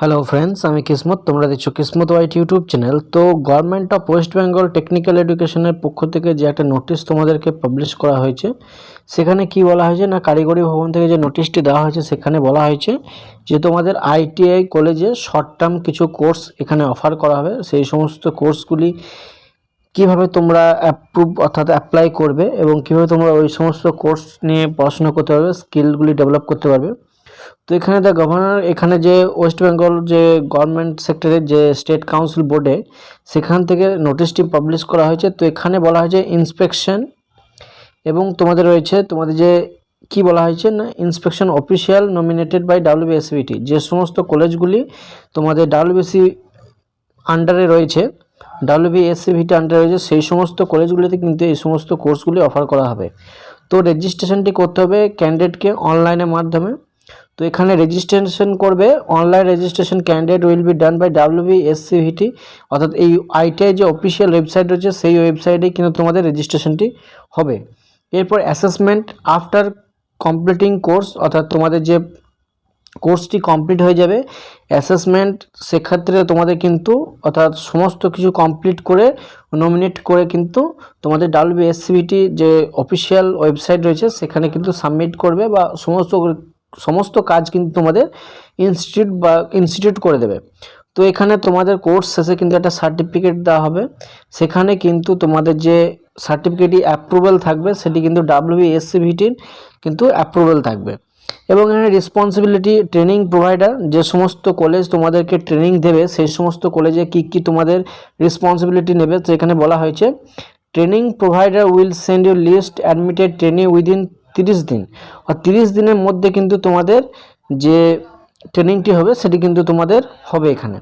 Hello friends আমি কিসমত, তোমরা দেখছ কিসমত ওয়াইট ইউটিউব চ্যানেল তো government of West Bengal technical এডুকেশনের পক্ষ থেকে যে একটা নোটিশ তোমাদেরকে পাবলিশ করা হয়েছে, সেখানে কি বলা হয়েছে না কারিগরি ভবন থেকে যে নোটিশটি দেওয়া হয়েছে, সেখানে বলা হয়েছে যে তোমাদের আইটিআই কলেজে শর্ট টার্ম কিছু কোর্স এখানে অফার করা হবে। সেই সমস্ত কোর্সগুলি কীভাবে তোমরা অ্যাপ্রুভ অর্থাৎ অ্যাপ্লাই করবে এবং কীভাবে তোমরা ওই সমস্ত কোর্স নিয়ে পড়াশোনা করতে পারবে স্কিলগুলি ডেভেলপ করতে পারবে। তো এখানে দ্য গভর্নর এখানে যে ওয়েস্ট বেঙ্গল যে গভর্নমেন্ট সেক্টরের যে স্টেট কাউন্সিল বোর্ডে সেখান থেকে নোটিশটি পাবলিশ করা হয়েছে। তো এখানে বলা হয়েছে ইন্সপেকশন এবং তোমাদের রয়েছে, তোমাদের যে কি বলা হয়েছে না inspection official nominated by W B S B T যে সমস্ত কলেজগুলি তোমাদের ডাব্লিউবিসি আন্ডারে রয়েছে ডাব্লিউবিএসসিভিটি আন্ডারে রয়েছে, সেই সমস্ত কলেজগুলিতে কিন্তু এই সমস্ত কোর্সগুলি অফার করা হবে। তো রেজিস্ট্রেশনটি করতে হবে ক্যান্ডিডেটকে অনলাইনের মাধ্যমে। তো এখানে রেজিস্ট্রেশন করবে online registration candidate will be done by W B S C V T অর্থাৎ এই আইটিআই যে অফিসিয়াল ওয়েবসাইট রয়েছে, সেই ওয়েবসাইটে কিন্তু তোমাদের রেজিস্ট্রেশনটি হবে। এরপর অ্যাসেসমেন্ট আফটার কমপ্লিটিং কোর্স অর্থাৎ তোমাদের যে কোর্সটি কমপ্লিট হয়ে যাবে অ্যাসেসমেন্ট সেক্ষেত্রে তোমাদের কিন্তু, অর্থাৎ সমস্ত কিছু কমপ্লিট করে নমিনেট করে কিন্তু তোমাদের ডাব্লিউবিএসসিবিটি যে অফিসিয়াল ওয়েবসাইট রয়েছে, সেখানে কিন্তু সাবমিট করবে বা সমস্ত সমস্ত কাজ কিন্তু তোমাদের ইনস্টিটিউট বা ইনস্টিটিউট করে দেবে। তো এখানে তোমাদের কোর্স শেষে কিন্তু একটা সার্টিফিকেট দেওয়া হবে। সেখানে কিন্তু তোমাদের যে সার্টিফিকেটই অ্যাপ্রুভেল থাকবে, সেটি কিন্তু ডাব্লিউবিএসসিভিটির কিন্তু অ্যাপ্রুভেল থাকবে। এবং এখানে রেসপন্সিবিলিটি ট্রেনিং প্রোভাইডার যে সমস্ত কলেজ তোমাদেরকে ট্রেনিং দেবে, সেই সমস্ত কলেজে কী কী তোমাদের রেসপন্সিবিলিটি নেবে, তো এখানে বলা হয়েছে training provider will send you list admitted training within তিরিশ দিন। আর তিরিশ দিনের মধ্যে কিন্তু তোমাদের যে ট্রেনিংটি হবে, সেটি কিন্তু তোমাদের হবে এখানে।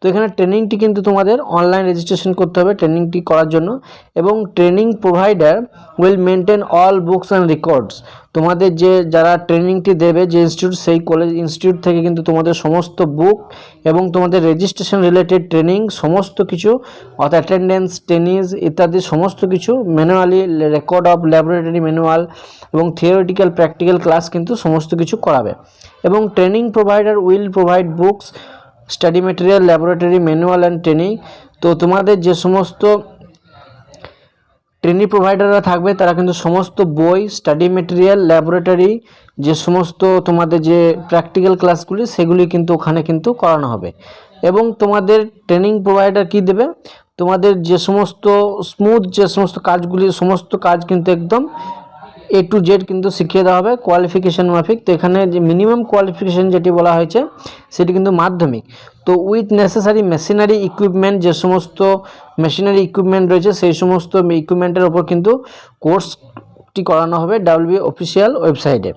তো এখানে ট্রেনিংটি কিন্তু তোমাদের অনলাইন রেজিস্ট্রেশন করতে হবে ট্রেনিংটি করার জন্য এবং training provider will maintain all books and records তোমাদের যে, যারা ট্রেনিংটি দেবে যে ইনস্টিটিউট সেই কলেজ ইনস্টিটিউট থেকে কিন্তু তোমাদের সমস্ত বুক এবং তোমাদের রেজিস্ট্রেশন রিলেটেড ট্রেনিং সমস্ত কিছু, অর্থাৎ অ্যাটেন্ডেন্স টেনিস ইত্যাদি সমস্ত কিছু manually record of laboratory manual এবং থিওরিটিক্যাল প্র্যাকটিক্যাল ক্লাস কিন্তু সমস্ত কিছু করাবে। এবং training provider will provide books study material, laboratory, manual and training. তো তোমাদের যে সমস্ত ট্রেনিং প্রোভাইডাররা থাকবে, তারা কিন্তু সমস্ত বই, স্টাডি মেটেরিয়াল, ল্যাবরেটরি, যে সমস্ত তোমাদের যে প্র্যাকটিক্যাল ক্লাসগুলি, সেগুলি কিন্তু ওখানে কিন্তু করানো হবে। এবং তোমাদের ট্রেনিং প্রোভাইডার কি দেবে? তোমাদের যে সমস্ত স্মুথ, যে সমস্ত কাজগুলি, সমস্ত কাজ কিন্তু একদম এ টু জেড কিন্তু শিখিয়ে দেওয়া হবে কোয়ালিফিকেশন মাফিক। তো এখানে যে মিনিমাম কোয়ালিফিকেশন যেটি বলা হয়েছে, সেটি কিন্তু মাধ্যমিক। তো উইথ নেসেসারি মেশিনারি ইকুইপমেন্ট যে সমস্ত মেশিনারি ইকুইপমেন্ট রয়েছে, সেই সমস্ত ইকুইপমেন্টের ওপর কিন্তু কোর্সটি করানো হবে ডাব্লিউ অফিসিয়াল ওয়েবসাইটে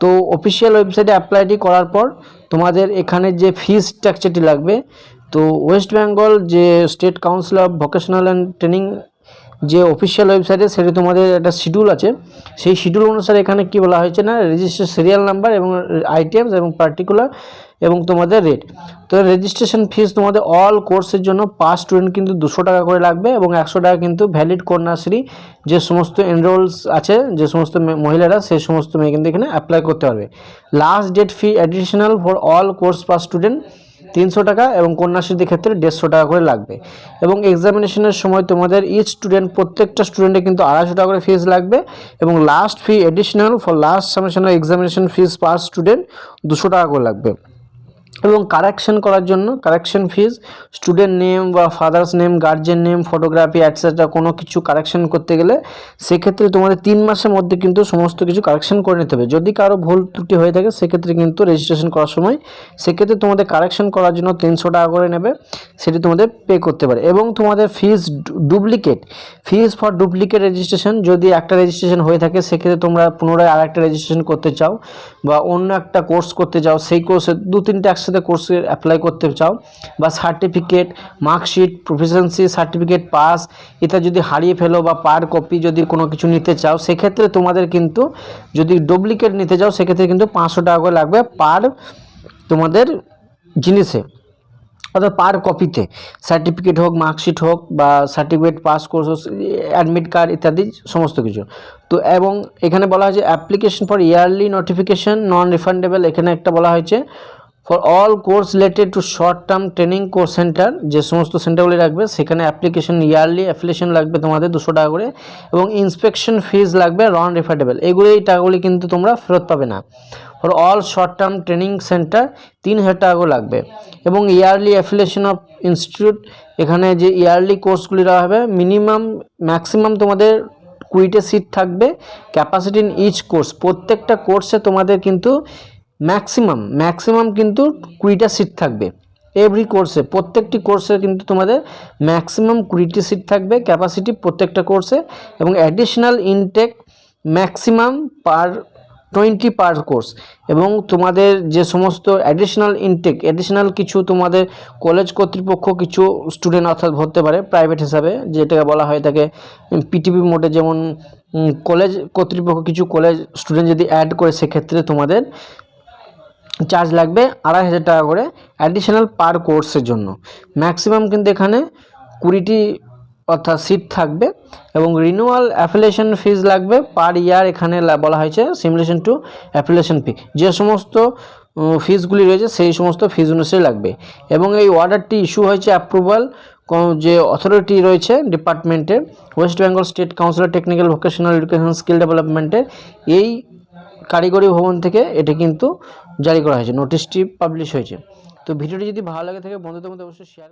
তো অফিসিয়াল ওয়েবসাইটে অ্যাপ্লাইটি করার পর তোমাদের এখানে যে ফিস স্ট্রাকচারটি লাগবে, তো ওয়েস্ট বেঙ্গল যে state council of vocational and training যে অফিসিয়াল ওয়েবসাইটে সেটি তোমাদের একটা শিডিউল আছে। সেই শিডিউল অনুসারে এখানে কি বলা হয়েছে না রেজিস্টার সিরিয়াল নাম্বার এবং আইটেমস এবং পার্টিকুলার এবং তোমাদের রেট তো রেজিস্ট্রেশন ফিস তোমাদের অল কোর্সের জন্য পার স্টুডেন্ট কিন্তু দুশো টাকা করে লাগবে এবং একশো টাকা কিন্তু ভ্যালিড কন্যাশ্রী যে সমস্ত এনরোলস আছে, যে সমস্ত মহিলারা সেই সমস্ত মেয়ে কিন্তু এখানে অ্যাপ্লাই করতে পারবে। Last date fee additional for all course per student তিনশো টাকা এবং কন্যাশ্রীদের ক্ষেত্রে দেড়শো টাকা করে লাগবে। এবং এক্সামিনেশনের সময় তোমাদের ইচ স্টুডেন্ট প্রত্যেকটা স্টুডেন্টে কিন্তু আড়াইশো টাকা করে ফিস লাগবে এবং last fee additional for last semestral examination fees per student দুশো টাকা করে লাগবে। এবং কারেকশন করার জন্য কারেকশন ফিজ স্টুডেন্ট নেম বা father's name guardian name photography etcetera কোনো কিছু কারেকশন করতে গেলে সেক্ষেত্রে তোমাদের তিন মাসের মধ্যে কিন্তু সমস্ত কিছু কারেকশন করে নিতে হবে। যদি কারও ভুল ত্রুটি হয়ে থাকে, সেক্ষেত্রে কিন্তু রেজিস্ট্রেশন করার সময় সেক্ষেত্রে তোমাদের কারেকশন করার জন্য তিনশো টাকা করে নেবে, সেটি তোমাদের পে করতে পারে। এবং তোমাদের fees duplicate fees for duplicate registration যদি একটা রেজিস্ট্রেশন হয়ে থাকে, সেক্ষেত্রে তোমরা পুনরায় আর একটা রেজিস্ট্রেশন করতে চাও বা অন্য একটা কোর্স করতে চাও, সেই কোর্সে দু তিনটে একসাথে কোর্সে অ্যাপ্লাই করতে চাও বা certificate marksheet proficiency certificate pass এটা যদি হারিয়ে ফেলো বা পার কপি যদি কোনো কিছু নিতে চাও, সেক্ষেত্রে তোমাদের কিন্তু যদি ডুপ্লিকেট নিতে চাও, সেক্ষেত্রে কিন্তু পাঁচশো টাকা করে লাগবে পার তোমাদের জিনিসে। অর্থাৎ পার কপিতে সার্টিফিকেট হোক মার্কশিট হোক বা certificate pass course admit card ইত্যাদি সমস্ত কিছু। তো এবং এখানে বলা হয়েছে application for yearly notification non refundable এখানে একটা বলা হয়েছে for all course related to short term training course center যে সমস্ত সেন্টারগুলি রাখবে সেখানে অ্যাপ্লিকেশন ইয়ারলি অ্যাপ্লিকেশন লাগবে তোমাদের দুশো টাকা করে, এবং ইন্সপেকশন ফিজ লাগবে নন রিফান্ডেবল এগুলি এই টাকাগুলি কিন্তু তোমরা ফেরত পাবে না। For all short term training center তিন হাজার টাকা করে লাগবে। এবং ইয়ারলি অ্যাফিলিয়েশন অফ ইনস্টিটিউট এখানে যে ইয়ারলি কোর্সগুলি দেওয়া হবে মিনিমাম ম্যাক্সিমাম তোমাদের কুড়িটা সিট থাকবে। ক্যাপাসিটি ইন ইচ কোর্স প্রত্যেকটা কোর্সে তোমাদের কিন্তু ম্যাক্সিমাম ম্যাক্সিমাম কিন্তু কুড়িটা সিট থাকবে। এভরি কোর্সে প্রত্যেকটি কোর্সে কিন্তু তোমাদের ম্যাক্সিমাম কুড়িটি সিট থাকবে ক্যাপাসিটি প্রত্যেকটা কোর্সে এবং additional intake maximum per twenty per course এবং তোমাদের যে সমস্ত অ্যাডিশনাল ইনটেক অ্যাডিশনাল কিছু তোমাদের কলেজ কর্তৃপক্ষ কিছু স্টুডেন্ট অর্থাৎ ভরতে পারে প্রাইভেট হিসাবে যেটাকে বলা হয় থাকে পিটিপি মোডে যেমন কলেজ কর্তৃপক্ষ কিছু কলেজ স্টুডেন্ট যদি অ্যাড করে, সেক্ষেত্রে তোমাদের চার্জ লাগবে আড়াই হাজার টাকা করে অ্যাডিশনাল পার কোর্সের জন্য। ম্যাক্সিমাম কিন্তু এখানে কুড়িটি অর্থাৎ সিট থাকবে এবং রিনিউয়াল অ্যাফিলিয়েশন ফিজ লাগবে পার ইয়ার এখানে বলা হয়েছে সিমুলেশন টু অ্যাফিলিয়েশন ফি যে সমস্ত ফিজগুলি রয়েছে সেই সমস্ত ফিজ অনুসারে লাগবে। এবং এই অর্ডারটি ইস্যু হয়েছে অ্যাপ্রুভাল যে অথরিটি রয়েছে ডিপার্টমেন্টের West Bengal state council technical vocational education skill ডেভেলপমেন্টের এই কারিগরি ভবন থেকে এটি কিন্তু জারি করা হয়েছে নোটিশটি পাবলিশ হয়েছে। তো ভিডিওটি যদি ভালো লাগে থাকে বন্ধুদের মধ্যে অবশ্যই শেয়ার